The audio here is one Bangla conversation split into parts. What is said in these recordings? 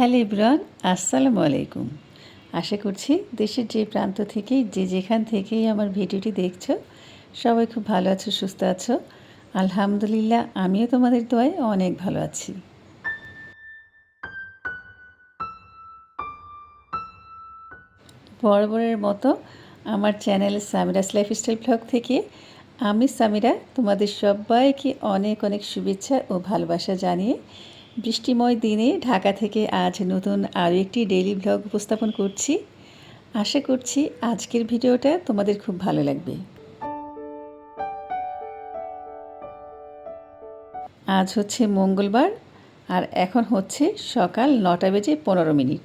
হ্যালো ইব্রান, আসসালামু আলাইকুম। আশা করছি দেশের যে প্রান্ত থেকেই যে যেখান থেকেই আমার ভিডিওটি দেখছ, সবাই খুব ভালো আছো, সুস্থ আছো। আলহামদুলিল্লাহ, আমিও তোমাদের দোয়ায় অনেক ভালো আছি। বরাবরের মতো আমার চ্যানেল সামিরাস লাইফস্টাইল ব্লগ থেকে আমি সামিরা, তোমাদের সবাইকে অনেক অনেক শুভেচ্ছা ও ভালোবাসা জানিয়ে বৃষ্টিময় দিনে ঢাকা থেকে আজ নতুন আরও একটি ডেইলি ব্লগ উপস্থাপন করছি। আশা করছি আজকের ভিডিওটা তোমাদের খুব ভালো লাগবে। আজ হচ্ছে মঙ্গলবার আর এখন হচ্ছে সকাল নটা বেজে পনেরো মিনিট।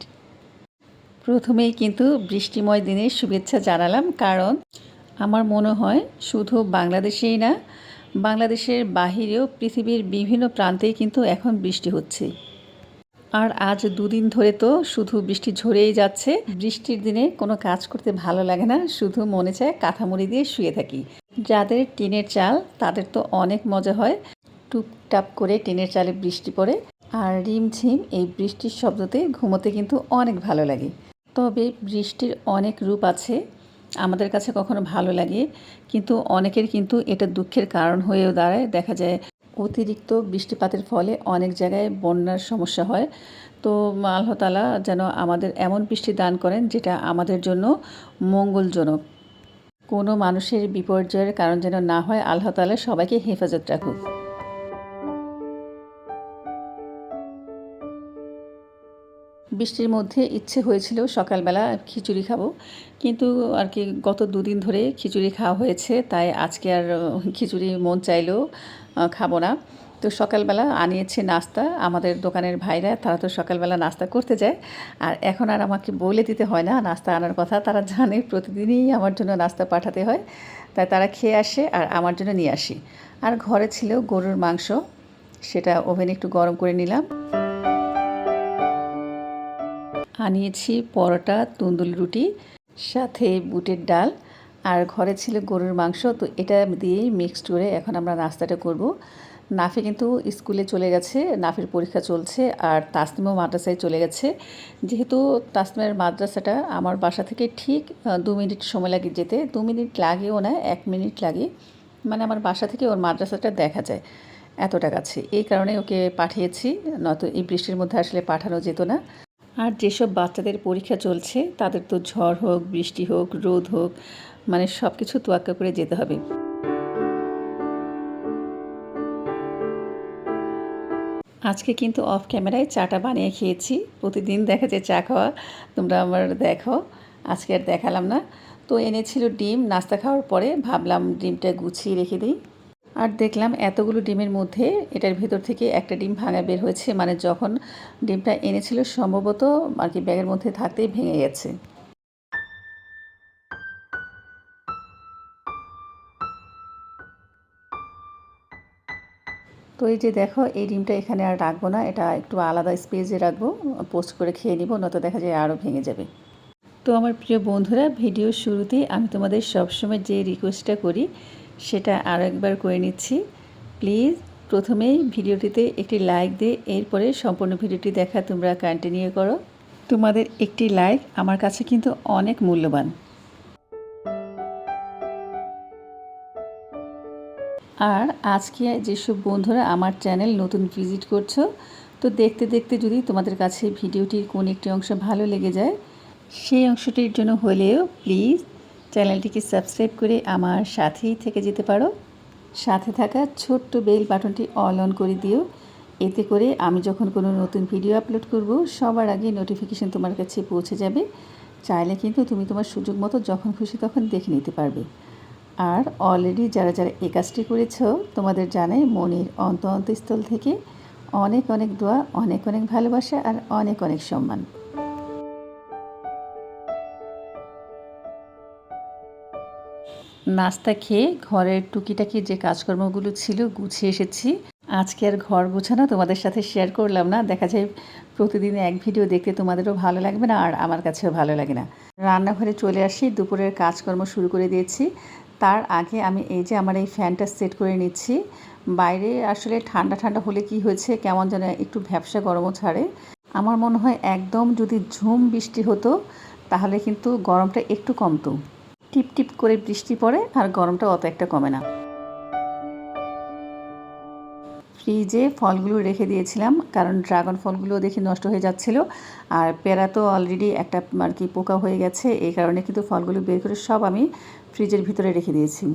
প্রথমেই কিন্তু বৃষ্টিময় দিনের শুভেচ্ছা জানালাম, কারণ আমার মনে হয় শুধু বাংলাদেশেই না বাংলাদেশের বাহিরেও পৃথিবীর বিভিন্ন প্রান্তেই কিন্তু এখন বৃষ্টি হচ্ছে। আর আজ দুদিন ধরে তো শুধু বৃষ্টি ঝরেই যাচ্ছে। বৃষ্টির দিনে কোনো কাজ করতে ভালো লাগে না, শুধু মনে চায় কাঁথামুড়ি দিয়ে শুয়ে থাকি। যাদের টিনের চাল, তাদের তো অনেক মজা হয়। টুপটাপ করে টিনের চালে বৃষ্টি পড়ে আর রিমঝিম এই বৃষ্টির শব্দতে ঘুমোতে কিন্তু অনেক ভালো লাগে। তবে বৃষ্টির অনেক রূপ আছে। আমাদের কাছে কখনো ভালো লাগে, কিন্তু অনেকের কিন্তু এটা দুঃখের কারণ হয়েও দাঁড়ায়। দেখা যায় অতিরিক্ত বৃষ্টিপাতের ফলে অনেক জায়গায় বন্যার সমস্যা হয়। তো আল্লাহ তালা যেন আমাদের এমন বৃষ্টি দান করেন যেটা আমাদের জন্য মঙ্গলজনক। কোনো মানুষের বিপর্যয়ের কারণ যেন না হয়, আল্লাহ তালা সবাইকে হেফাজত রাখুক। বৃষ্টির মধ্যে ইচ্ছে হয়েছিল সকালবেলা খিচুড়ি খাব। কিন্তু আর কি গত দুদিন ধরে খিচুড়ি খাওয়া হয়েছে, তাই আজকে আর খিচুড়ি মন চাইলেও খাব না। তো সকালবেলা আনিয়েছে নাস্তা, আমাদের দোকানের ভাইরা, তারা তো সকালবেলা নাস্তা করতে যায়। আর এখন আর আমাকে বলে দিতে হয় না, নাস্তা আনার কথা। তারা জানে প্রতিদিনই আমার জন্য নাস্তা পাঠাতে হয়, তাই তারা খেয়ে আসে আর আমার জন্য নিয়ে আসি। আর ঘরে ছিল গরুর মাংস, সেটা ওভেনে একটু গরম করে নিলাম। আনিয়েছি পরোটা তন্দুল রুটি, সাথে বুটের ডাল। আর ঘরে ছিল গরুর মাংস, তো এটা দিয়েই মিক্সড করে এখন আমরা নাস্তাটা করব। নাফি কিন্তু স্কুলে চলে গেছে, নাফির পরীক্ষা চলছে, আর তাসনিমও মাদ্রাসায় চলে গেছে। যেহেতু তাসনিমের মাদ্রাসাটা আমার বাসা থেকে ঠিক দু মিনিট সময় লাগে যেতে, দু মিনিট লাগেও না, এক মিনিট লাগে। মানে আমার বাসা থেকে ওর মাদ্রাসাটা দেখা যায়, এতটা কাছে। এই কারণে ওকে পাঠিয়েছি, নয়তো এই বৃষ্টির মধ্যে আসলে পাঠানো যেত না। আর যেসব বাচ্চাদের পরীক্ষা চলছে, তাদের তো ঝড় হোক, বৃষ্টি হোক, রোদ হোক মানে সব কিছু তোয়াক্কা করে যেতে হবে। আজকে কিন্তু অফ ক্যামেরায় চাটা বানিয়ে খেয়েছি। প্রতিদিন দেখা যায় চা খাওয়া, তোমরা আমার দেখো। আজকে আর দেখালাম না। তো এনেছিল ডিম, নাস্তা খাওয়ার পরে ভাবলাম ডিমটা গুছিয়ে রেখে দিই। আর দেখলাম এতগুলো ডিমের মধ্যে এটার ভেতর থেকে একটা ডিম ভাঙা বের হয়েছে মানে যখন ডিমটা এনেছিল সম্ভবত আর কি ব্যাগের মধ্যে থাকতেই ভেঙে গেছে। তো এই যে দেখো, এই ডিমটা এখানে আর রাখব না, এটা একটু আলাদা স্পেসে রাখব পোস্ট করে খেয়ে নিব, নয়তো দেখা যায় আরও ভেঙে যাবে। তো আমার প্রিয় বন্ধুরা ভিডিও শুরুতেই আমি তোমাদের সবসময় যে রিকোয়েস্টটা করি সেটা আরও একবার করে নিচ্ছি। প্লিজ, প্রথমেই ভিডিওটিতে একটি লাইক দিয়ে এরপরে সম্পূর্ণ ভিডিওটি দেখা তোমরা কন্টিনিউ করো। তোমাদের একটি লাইক আমার কাছে কিন্তু অনেক মূল্যবান। আর আজকে যেসব বন্ধুরা আমার চ্যানেল নতুন ভিজিট করছ, তো দেখতে দেখতে যদি তোমাদের কাছে ভিডিওটির কোন একটি অংশ ভালো লেগে যায়, সেই অংশটির জন্য হলেও প্লিজ চ্যানেলটিকে সাবস্ক্রাইব করে আমার সাথেই থেকে যেতে পারো। সাথে থাকা ছোট্ট বেল বাটনটি অল অন করে দিও। এতে করে আমি যখন কোনো নতুন ভিডিও আপলোড করব, সবার আগে নোটিফিকেশান তোমার কাছে পৌঁছে যাবে। চাইলে কিন্তু তুমি তোমার সুযোগ মতো যখন খুশি তখন দেখে নিতে পারবে। আর অলরেডি যারা যারা এ কাজটি করেছ, তোমাদের জানাই মনের অন্ত অন্তস্থল থেকে অনেক অনেক দোয়া, অনেক অনেক ভালোবাসা আর অনেক অনেক সম্মান। নাস্তা খেয়ে ঘরের টুকিটাকি যে কাজকর্মগুলো ছিল গুছিয়ে এসেছি। আজকে আর ঘর গোছানো তোমাদের সাথে শেয়ার করলাম না। দেখা যায় প্রতিদিন এক ভিডিও দেখতে তোমাদেরও ভালো লাগবে না আর আমার কাছেও ভালো লাগে না। রান্নাঘরে চলে আসি, দুপুরের কাজকর্ম শুরু করে দিয়েছি। তার আগে আমি এই যে আমার এই ফ্যানটা সেট করে নিচ্ছি। বাইরে আসলে ঠান্ডা ঠান্ডা হলে কি হয়েছে, কেমন যেন একটু ভ্যাবসা গরমও ছাড়ে। আমার মনে হয় একদম যদি ঝুম বৃষ্টি হতো, তাহলে কিন্তু গরমটা একটু কমতো। টিপ টিপ করে বৃষ্টি পড়ে আর গরমটা অত একটা কমে না। ফ্রিজে ফলগুলো রেখে দিয়েছিলাম, কারণ ড্রাগন ফলগুলো দেখি নষ্ট হয়ে যাচ্ছিল। আর পেয়ারা তো অলরেডি একটা আর কি পোকা হয়ে গেছে, এই কারণে কিন্তু ফলগুলো বের করে সব আমি ফ্রিজের ভিতরে রেখে দিয়েছি।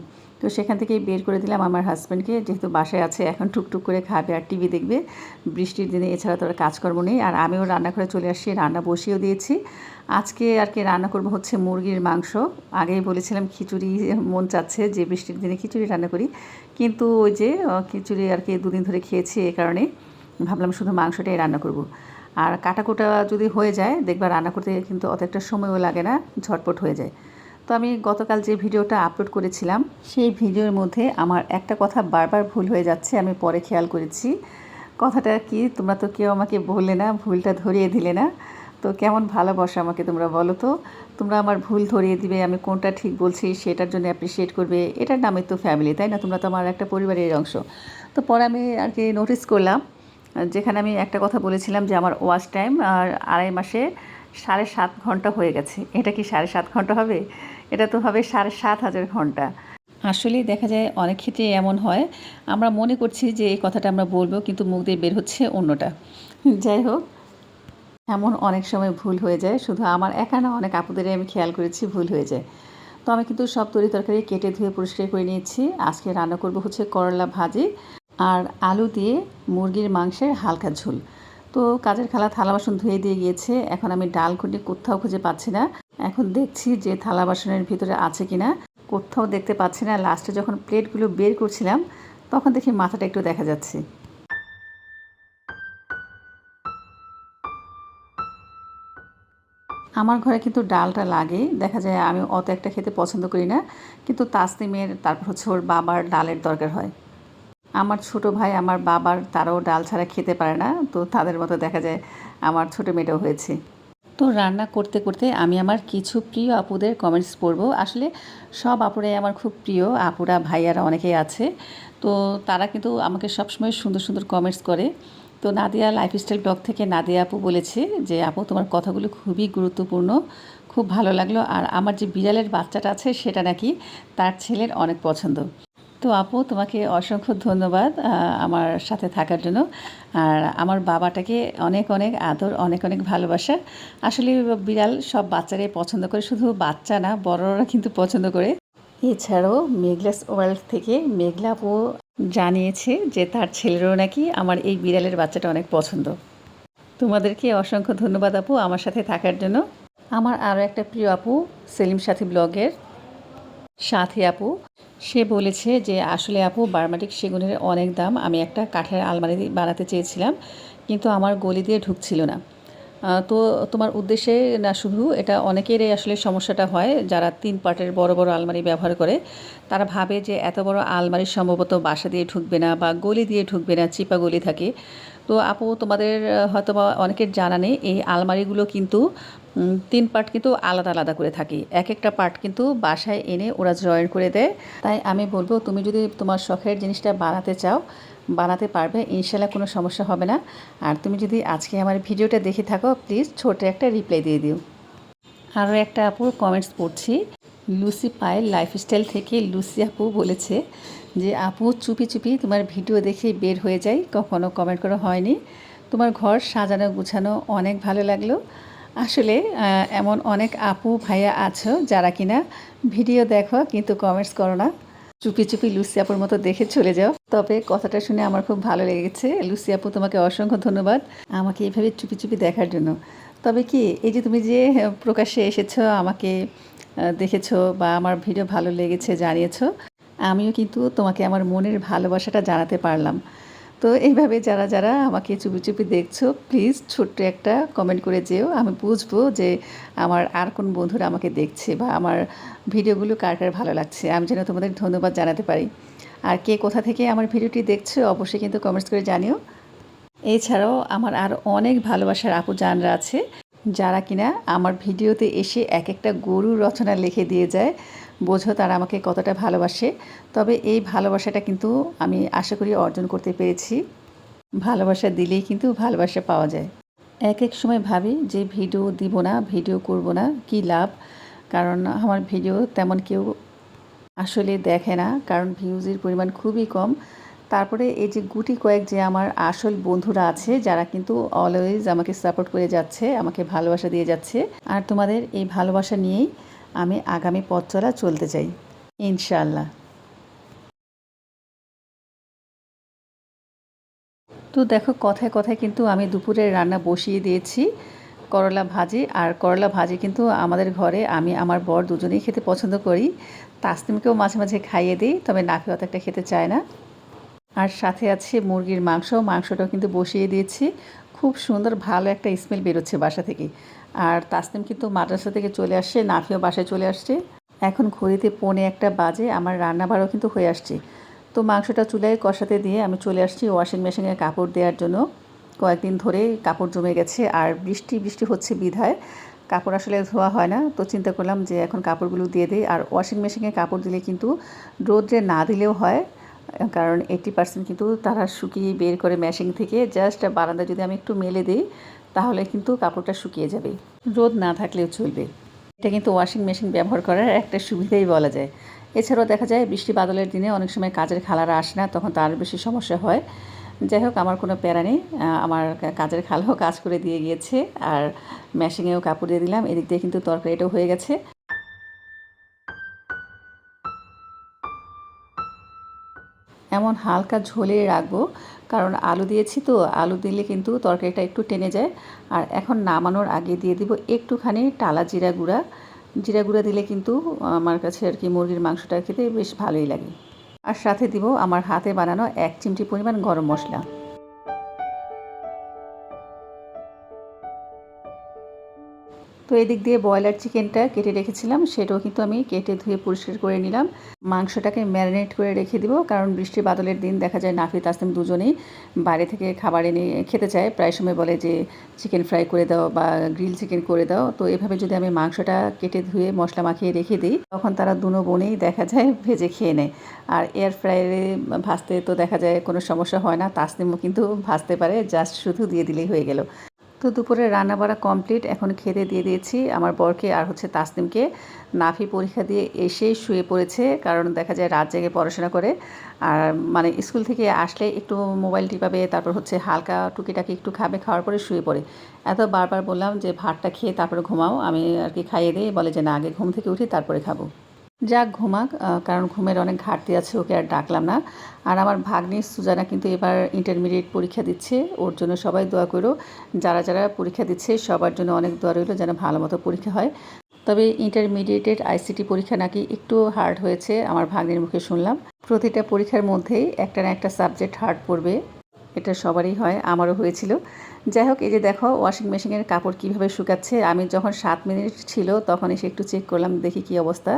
তো সেখান থেকেই বের করে দিলাম আমার হাজব্যান্ডকে যেহেতু বাসায় আছে, এখন টুকটুক করে খাবে আর টিভি দেখবে। বৃষ্টির দিনে এছাড়া তো কাজকর্ম নেই। আর আমিও রান্না করে চলে আসছি, রান্না বসিয়েও দিয়েছি। আজকে আর কি রান্না করব হচ্ছে মুরগির মাংস। আগেই বলেছিলাম খিচুড়ি, মন চাচ্ছে যে বৃষ্টির দিনে খিচুড়ি রান্না করি। কিন্তু ওই যে খিচুড়ি আর কি দুদিন ধরে খেয়েছি এ কারণে ভাবলাম শুধু মাংসটাই রান্না করব। আর কাটাকুটা যদি হয়ে যায়, দেখবা রান্না করতে কিন্তু অত একটা সময়ও লাগে না, ঝটপট হয়ে যায়। তো আমি গতকাল যে ভিডিওটা আপলোড করেছিলাম, সেই ভিডিওর মধ্যে আমার একটা কথা বারবার ভুল হয়ে যাচ্ছে, আমি পরে খেয়াল করেছি। কথাটা কি, তোমরা তো কেউ আমাকে বললে না, ভুলটা ধরিয়ে দিলে না। তো কেমন ভালোবাসা আমাকে তোমরা বলো তো। তোমরা আমার ভুল ধরিয়ে দিবে, আমি কোনটা ঠিক বলছি, সেটার জন্য অ্যাপ্রিসিয়েট করবে, এটার নামে তো ফ্যামিলি তাই না? তোমরা তো আমার একটা পরিবারের অংশ। তো পরে আমি আর কি নোটিস করলাম, যেখানে আমি একটা কথা বলেছিলাম যে আমার ওয়াচ টাইম আর আড়াই মাসে সাড়ে সাত ঘণ্টা হয়ে গেছে। এটা কি সাড়ে সাত ঘণ্টা হবে? এটা তো হবে সাড়ে সাত হাজার ঘণ্টা। আসলে দেখা যায় অনেক ক্ষেত্রে এমন হয়। আমরা মনে করছি যে এই কথাটা আমরা বলব কিন্তু মুখ দিয়ে বের হচ্ছে অন্যটা। যাই হোক এমন অনেক সময় ভুল হয়ে যায়। শুধু আমার একা না অনেক আপুদেরই আমি খেয়াল করেছি ভুল হয়ে যায়। তো আমি কিন্তু সব তরি তরকারি কেটে ধুয়ে পরিষ্কার করে নিয়েছি। আজকে রান্না করব হচ্ছে করলা ভাজি আর আলু দিয়ে মুরগির মাংসের হালকা ঝোল। তো কাজের খালা থালা বাসন ধুয়ে দিয়ে গিয়েছে। এখন আমি ডাল খুঁটি কোথাও খুঁজে পাচ্ছি না। এখন দেখছি যে থালা বাসনের ভিতরে আছে কিনা। কোথাও দেখতে পাচ্ছি না। লাস্টে যখন প্লেটগুলো বের করছিলাম, তখন দেখি মাথাটা একটু দেখা যাচ্ছে। আমার ঘরে কিন্তু ডালটা লাগে। দেখা যায় আমি অত একটা খেতে পছন্দ করি না। কিন্তু তাসনিমের, তারপর হচ্ছে ওর বাবার ডালের দরকার হয়। আমার ছোট ভাই, আমার বাবার, তারাও ডাল ছাড়া খেতে পারে না। তো তাদের মতো দেখা যায় আমার ছোট মেয়েটাও হয়েছে। তো রান্না করতে করতে আমি আমার কিছু প্রিয় আপুদের কমেন্টস পড়ব। আসলে সব আপুরাই আমার খুব প্রিয়, আপুরা, ভাইয়ারা অনেকেই আছে। তো তারা কিন্তু আমাকে সবসময় সুন্দর সুন্দর কমেন্টস করে। তো নাদিয়া লাইফস্টাইল ব্লগ থেকে নাদিয়া আপু বলেছে যে, আপু, তোমার কথাগুলো খুবই গুরুত্বপূর্ণ, খুব ভালো লাগল। আর আমার যে বিড়ালের বাচ্চাটা আছে, সেটা নাকি তার ছেলের অনেক পছন্দ। তো আপু, তোমাকে অসংখ্য ধন্যবাদ আমার সাথে থাকার জন্য। আর আমার বাবাটাকে অনেক অনেক আদর, অনেক অনেক ভালোবাসা। আসলে বিড়াল সব বাচ্চারাই পছন্দ করে, শুধু বাচ্চা না বড়রা কিন্তু পছন্দ করে। এছাড়াও মেঘলাস ওয়ার্ল্ড থেকে মেঘলা আপু জানিয়েছে যে তার ছেলেরও নাকি আমার এই বিড়ালের বাচ্চাটা অনেক পছন্দ। তোমাদেরকে অসংখ্য ধন্যবাদ আপু আমার সাথে থাকার জন্য। আমার আরও একটা প্রিয় আপু সেলিম সাথী ব্লগের। সাথী আপু, সে বলেছে যে, আসলে আপু, বার্মাটিক সেগুনের অনেক দাম। আমি একটা কাঠের আলমারি বানাতে চেয়েছিলাম, কিন্তু আমার গলি দিয়ে ঢুকছিল না। তো তোমার উদ্দেশ্যে না শুধু, এটা অনেকেরই আসলে সমস্যাটা হয়, যারা তিন পার্টের বড় বড় আলমারি ব্যবহার করে। তারা ভাবে যে, এত বড় আলমারি সম্ভবত বাসা দিয়ে ঢুকবে না বা গলি দিয়ে ঢুকবে না, চিপা গলি থাকে। তো আপু, তোমাদের হয়তো বা অনেকের জানা নেই, এই আলমারিগুলো কিন্তু তিন পার্ট কিন্তু আলাদা আলাদা করে থাকি। এক একটা পার্ট কিন্তু বাসায় এনে ওরা জয়েন করে দেয়। তাই আমি বলব, তুমি যদি তোমার শখের জিনিসটা বানাতে চাও, বানাতে পারবে, ইনশাল্লাহ কোনো সমস্যা হবে না। আর তুমি যদি আজকে আমার ভিডিওটা দেখে থাকো প্লিজ ছোটো একটা রিপ্লাই দিয়ে দিও। আরও একটা আপুর কমেন্টস পড়ছি। লুসি পায়ের লাইফস্টাইল থেকে লুসি আপু বলেছে যে, আপু, চুপি চুপি তোমার ভিডিও দেখে বের হয়ে যায় কখনো কমেন্ট করা হয়নি। তোমার ঘর সাজানো গুছানো অনেক ভালো লাগল। আসলে এমন অনেক আপু ভাইয়া আছো যারা কিনা ভিডিও দেখো কিন্তু কমেন্টস করো না। চুপি চুপি লুসি আপুর মতো দেখে চলে যাও। তবে কথাটা শুনে আমার খুব ভালো লেগেছে। লুসি আপু, তোমাকে অসংখ্য ধন্যবাদ আমাকে এইভাবে চুপি চুপি দেখার জন্য। তবে কি, এই যে তুমি যে প্রকাশ্যে এসেছ, আমাকে দেখেছ বা আমার ভিডিও ভালো লেগেছে জানিয়েছো, আমিও কিন্তু তোমাকে আমার মনের ভালোবাসাটা জানাতে পারলাম। তো এইভাবে যারা যারা আমাকে চুপি চুপি দেখছ প্লিজ ছোট্ট একটা কমেন্ট করে যেও। আমি বুঝব যে আমার আর কোন বন্ধুরা আমাকে দেখছে বা আমার ভিডিওগুলো কার কার ভালো লাগছে। আমি যেন তোমাদের ধন্যবাদ জানাতে পারি। আর কে কোথা থেকে আমার ভিডিওটি দেখছ, অবশ্যই কিন্তু কমেন্টস করে জানিও। এছাড়াও আমার আর অনেক ভালোবাসার আপু জানরা আছে, যারা কিনা আমার ভিডিওতে এসে এক একটা গরু রচনা লিখে দিয়ে যায়। বোঝো তারা আমাকে কতটা ভালোবাসে। তবে এই ভালোবাসাটা কিন্তু আমি আশা করি অর্জন করতে পেরেছি। ভালোবাসা দিলেই কিন্তু ভালোবাসা পাওয়া যায়। এক এক সময় ভাবি যে ভিডিও দিব না, ভিডিও করব না, কি লাভ? কারণ আমার ভিডিও তেমন কেউ আসলে দেখে না, কারণ ভিউজের পরিমাণ খুবই কম। তারপরে এই যে গুটি কয়েক যে আমার আসল বন্ধুরা আছে, যারা কিন্তু অলওয়েজ আমাকে সাপোর্ট করে যাচ্ছে, আমাকে ভালোবাসা দিয়ে যাচ্ছে। আর তোমাদের এই ভালোবাসা নিয়েই আমি আগামী পথ চলা চলতে চাই। ইনশাল্লাহ তো দেখো, কথায় কথায় কিন্তু আমি দুপুরের রান্না বসিয়ে দিয়েছি। করলা ভাজি, আর করলা ভাজি কিন্তু আমাদের ঘরে আমি, আমার বর দুজনেই খেতে পছন্দ করি। তাসনিমকেও মাঝে মাঝে খাইয়ে দিই, তবে নাফি অত একটা খেতে চায় না। আর সাথে আছে মুরগির মাংস, মাংসটাও কিন্তু বসিয়ে দিয়েছি। খুব সুন্দর, ভালো একটা স্মেল বেরোচ্ছে বাসা থেকে। আর তাসনিম কিন্তু মাদ্রাসা থেকে চলে আসছে, নাফিও বাসায় চলে আসছে। এখন ঘড়িতে পৌনে একটা বাজে, আমার রান্নাবারও কিন্তু হয়ে আসছে। তো মাংসটা চুলায় কষাতে দিয়ে আমি চলে আসছি ওয়াশিং মেশিনে কাপড় দেওয়ার জন্য। কয়েকদিন ধরে কাপড় জমে গেছে আর বৃষ্টি বৃষ্টি হচ্ছে বিধায়। কাপড় আসলে ধোয়া হয় না, তো চিন্তা করলাম যে এখন কাপড়গুলো দিয়ে দিই। আর ওয়াশিং মেশিনে কাপড় দিলে কিন্তু রোদ্রে না দিলেও হয়, কারণ এইটি পার্সেন্ট কিন্তু তারা শুকিয়ে বের করে মেশিন থেকে। জাস্ট বারান্দা যদি আমি একটু মেলে দিই তাহলে কিন্তু কাপড়টা শুকিয়ে যাবে। রোদ না থাকলেও চলবে। এটা কিন্তু ওয়াশিং মেশিন ব্যবহার করার একটা সুবিধাই বলা যায়। এছাড়াও দেখা যায় বৃষ্টি বাদলের দিনে অনেক সময় কাজের খালারা আসে না, তখন তার বেশি সমস্যা হয়। যাই হোক, আমার কোনো প্যারা নেই। আমার কাজের খালও কাজ করে দিয়ে গিয়েছে, আর মেশিনেও কাপড় দিয়ে দিলাম। এদিক দিয়ে কিন্তু তরকারিটাও হয়ে গেছে। এমন হালকা ঝোলে রাখব। কারণ আলু দিয়েছি তো, আলু দিলে কিন্তু তরকারিটা একটু টেনে যায়। আর এখন নামানোর আগে দিয়ে দিব একটুখানি টালা জিরা গুঁড়া। জিরা গুঁড়া দিলে কিন্তু আমার কাছে আর কি মুরগির মাংসটা খেতে বেশ ভালোই লাগে। আর সাথে দিব আমার হাতে বানানো এক চিমটি পরিমাণ গরম মশলা। তো এদিক দিয়ে ব্রয়লার চিকেনটা কেটে রেখেছিলাম, সেটাও কিন্তু আমি কেটে ধুয়ে পরিষ্কার করে নিলাম। মাংসটাকে ম্যারিনেট করে রেখে দিব, কারণ বৃষ্টি বাদলের দিন দেখা যায় নাফি তাসলিম দুজনেই বাইরে থেকে খাবার এনে খেতে চায়। প্রায় সময় বলে যে, চিকেন ফ্রাই করে দাও বা গ্রিল চিকেন করে দাও। তো এভাবে যদি আমি মাংসটা কেটে ধুয়ে মশলা মাখিয়ে রেখে দিই, তখন তারা দুনো বোনেই দেখা যায় ভেজে খেয়ে নেয়। আর এয়ার ফ্রায়ারে ভাজতে তো দেখা যায় কোনো সমস্যা হয় না তাসলিমও কিন্তু ভাজতে পারে জাস্ট শুধু দিয়ে দিলেই হয়ে গেল। তো দুপুরে রান্না বাড়া কমপ্লিট এখন খেতে দিয়ে দিয়েছি আমার বরকে আর হচ্ছে তাসনিমকে। নাফি পরীক্ষা দিয়ে এসেই শুয়ে পড়েছে, কারণ দেখা যায় রাত জেগে পড়াশোনা করে। আর মানে স্কুল থেকে আসলে একটু মোবাইল টিপাবে, তারপর হচ্ছে হালকা টুকিটাকি একটু খাবে, খাওয়ার পরে শুয়ে পড়ে। এত বারবার বললাম যে ভাতটা খেয়ে তারপরে ঘুমাও, আমি আর কি খাইয়ে দিই, বলে যে না, আগে ঘুম থেকে উঠি, তারপরে খাব। যাক, ঘুমাক। কারণ ঘুমের অনেক ঘাটতি আছে, ওকে আর ডাকলাম না। আর আমার ভাগ্নি সুজানা কিন্তু এবার ইন্টারমিডিয়েট পরীক্ষা দিচ্ছে। ওর জন্য সবাই দোয়া করো। যারা যারা পরীক্ষা দিচ্ছে, সবার জন্য অনেক দোয়া রইল যেন ভালো মতো পরীক্ষা হয়। তবে ইন্টারমিডিয়েটের আইসিটি পরীক্ষা নাকি একটু হার্ড হয়েছে, আমার ভাগ্নির মুখে শুনলাম। প্রতিটা পরীক্ষার মধ্যেই একটা না একটা সাবজেক্ট হার্ড পড়বে। এটা সবারই হয়, আমারও হয়েছিল। যাই হোক, এই যে দেখো ওয়াশিং মেশিনের কাপড় কীভাবে শুকাচ্ছে। আমি যখন সাত মিনিট ছিল, তখন এসে একটু চেক করলাম, দেখি কি অবস্থা।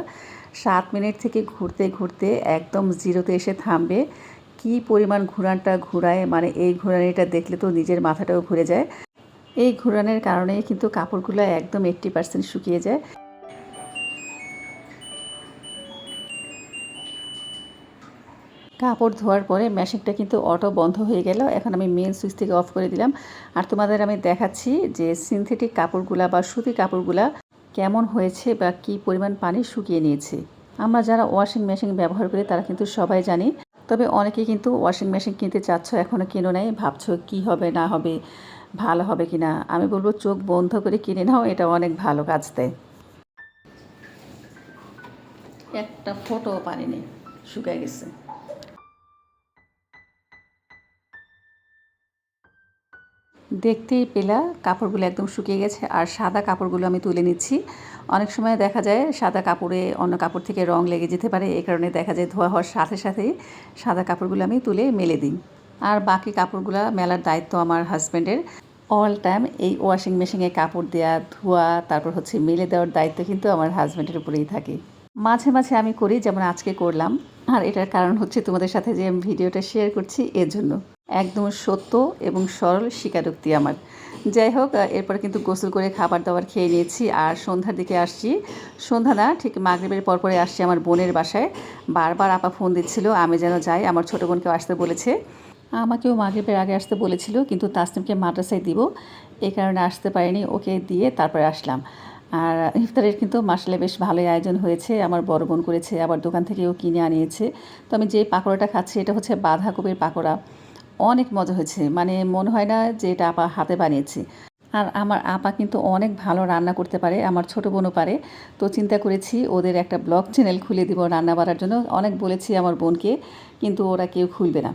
সাত মিনিট থেকে ঘুরতে ঘুরতে একদম জিরোতে এসে থামবে। কি পরিমাণ ঘুরানটা ঘুরায় মানে এই ঘুরানিটা দেখলে তো নিজের মাথাটাও ঘুরে যায়। এই ঘুরানের কারণে কিন্তু কাপড়গুলো একদম এইট্টি পার্সেন্ট শুকিয়ে যায়। কাপড় ধোয়ার পরে মেশিনটা কিন্তু অটো বন্ধ হয়ে গেল। এখন আমি মেন সুইচ থেকে অফ করে দিলাম। আর তোমাদের আমি দেখাচ্ছি যে সিনথেটিক কাপড়গুলা বা সুতি কাপড়গুলা কেমন হয়েছে বা কি পরিমাণ পানি শুকিয়ে নিয়েছে। আমরা যারা ওয়াশিং মেশিন ব্যবহার করি, তারা কিন্তু সবাই জানি। তবে অনেকে কিন্তু ওয়াশিং মেশিন কিনতে চাচ্ছ এখনও কেনো নাই, ভাবছ কি হবে, না হবে, ভালো হবে কি না আমি বলব, চোখ বন্ধ করে কিনে নাও, এটা অনেক ভালো কাজ দেয়। একটা ফোটো পানি নেই শুকায় গেছে। দেখতেই পেলা, কাপড়গুলো একদম শুকিয়ে গেছে আর সাদা কাপড়গুলো আমি তুলে নিচ্ছি। অনেক সময় দেখা যায় সাদা কাপড়ে অন্য কাপড় থেকে রং লেগে যেতে পারে এই কারণে দেখা যায় ধোয়া হওয়ার সাথে সাথেই সাদা কাপড়গুলো আমি তুলে মেলে দিই। আর বাকি কাপড়গুলো মেলার দায়িত্ব আমার হাজব্যান্ডের অল টাইম এই ওয়াশিং মেশিনে কাপড় দেওয়া ধোয়া, তারপর হচ্ছে মেলে দেওয়ার দায়িত্ব কিন্তু আমার হাজব্যান্ডের উপরেই থাকে। মাঝে মাঝে আমি করি, যেমন আজকে করলাম। আর এটার কারণ হচ্ছে তোমাদের সাথে যে আমি ভিডিওটা শেয়ার করছি, এর জন্য। একদম সত্য এবং সরল স্বীকারোক্তি আমার। যাই হোক এরপরে কিন্তু গোসল করে খাবার দাবার খেয়ে নিয়েছি। আর সন্ধ্যার দিকে আসছি। সন্ধ্যা না, ঠিক মাগরীবের পর পরে আসছি আমার বোনের বাসায়। বারবার আপা ফোন দিচ্ছিল, আমি যেন যাই, আমার ছোটো বোনকেও আসতে বলেছে। আমাকেও মাগরীবের আগে আসতে বলেছিল, কিন্তু তাসনিমকে মাদ্রাসায় দিব। এই কারণে আসতে পারিনি, ওকে দিয়ে তারপরে আসলাম। আর ইফতারের কিন্তু মাসালে বেশ ভালোই আয়োজন হয়েছে। আমার বড় বোন করেছে, আবার দোকান থেকেও কিনে আনিয়েছে। তো আমি যে পাকোড়াটা খাচ্ছি, এটা হচ্ছে বাঁধাকপির পাকোড়া। অনেক মজা হয়েছে মানে মনে হয় না যে এটা আপা হাতে বানিয়েছে। আর আমার আপা কিন্তু অনেক ভালো রান্না করতে পারে, আমার ছোটো বোনও পারে। তো চিন্তা করেছি, ওদের একটা ব্লগ চ্যানেল খুলে দিব রান্না বাড়ার জন্য। অনেক বলেছি আমার বোনকে, কিন্তু ওরা কেউ খুলবে না।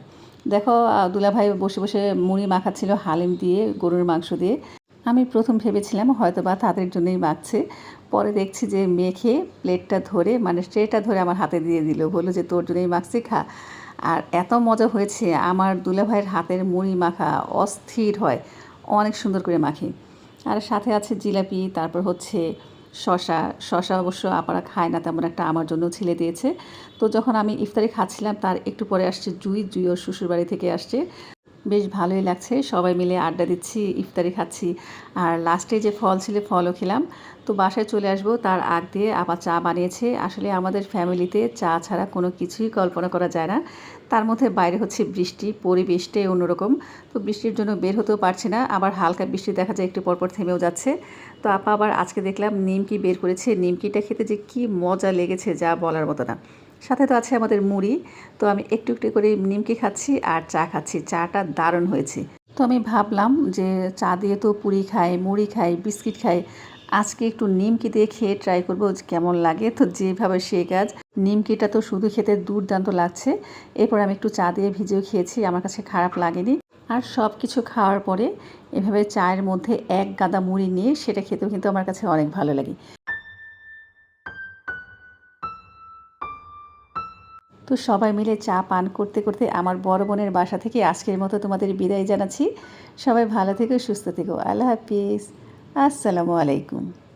দেখো দুলাভাই বসে বসে মুড়ি মাখাচ্ছিল হালিম দিয়ে, গরুর মাংস দিয়ে। আমি প্রথম ভেবেছিলাম হয়তো বা তাদের জন্যই মাখছে পরে দেখছি যে মেখে প্লেটটা ধরে মানে ট্রেটা ধরে আমার হাতে দিয়ে দিল। বলল যে, তোর জন্যই মাখছি খা। আর এত মজা হয়েছে, আমার দুলাভাইয়ের হাতের মুড়ি মাখা অস্থির হয়, অনেক সুন্দর করে মাখে। আর সাথে আছে জিলাপি, তারপর হচ্ছে শশা শশা অবশ্য আপারা খায় না, তেমন একটা আমার জন্য ছেলে দিয়েছে। তো যখন আমি ইফতারি খাচ্ছিলাম, তার একটু পরে আসছে জুই জুই ওর শ্বশুরবাড়ি থেকে আসছে। বেশ ভালোই লাগছে। সবাই মিলে আড্ডা দিচ্ছি, ইফতারি খাচ্ছি। আর লাস্টে যে ফল ছিল, ফলও খেলাম। তো বাসায় চলে আসব, তার আগ দিয়ে আবার চা বানিয়েছে। আসলে আমাদের ফ্যামিলিতে চা ছাড়া কোনো কিছুই কল্পনা করা যায় না। তার মধ্যে বাইরে হচ্ছে বৃষ্টি, পরিবেশটাই অন্যরকম। তো বৃষ্টির জন্য বের হতেও পারছে না। আবার হালকা বৃষ্টি দেখা যায়, একটু পরপর থেমেও যাচ্ছে। তো আপা আবার আজকে দেখলাম নিমকি বের করেছে। নিমকিটা খেতে যে কি মজা লেগেছে যা বলার মতো না। সাথে তো আছে আমাদের মুড়ি। তো আমি একটু একটু করে নিমকি খাচ্ছি আর চা খাচ্ছি। চাটা দারুণ হয়েছে। তো আমি ভাবলাম যে চা দিয়ে তো পুরি খাই, মুড়ি খাই, বিস্কিট খাই। আজকে একটু নিমকি দিয়ে খেয়ে ট্রাই করব কেমন লাগে। তো যেভাবে সে কাজ, নিমকিটা তো শুধু খেতে দুর্দান্ত লাগছে। এরপর আমি একটু চা দিয়ে ভিজেও খেয়েছি, আমার কাছে খারাপ লাগেনি। আর সব কিছু খাওয়ার পরে এভাবে চায়ের মধ্যে এক গাদা মুড়ি নিয়ে সেটা খেতেও কিন্তু আমার কাছে অনেক ভালো লাগে। তো সবাই মিলে চা পান করতে করতে আমার বড় বোনের বাসা থেকে আজকের মতো তোমাদের বিদায় জানাচ্ছি। সবাই ভালো থেকো, সুস্থ থেকো। আল্লাহ হাফিজ। আসসালামু আলাইকুম।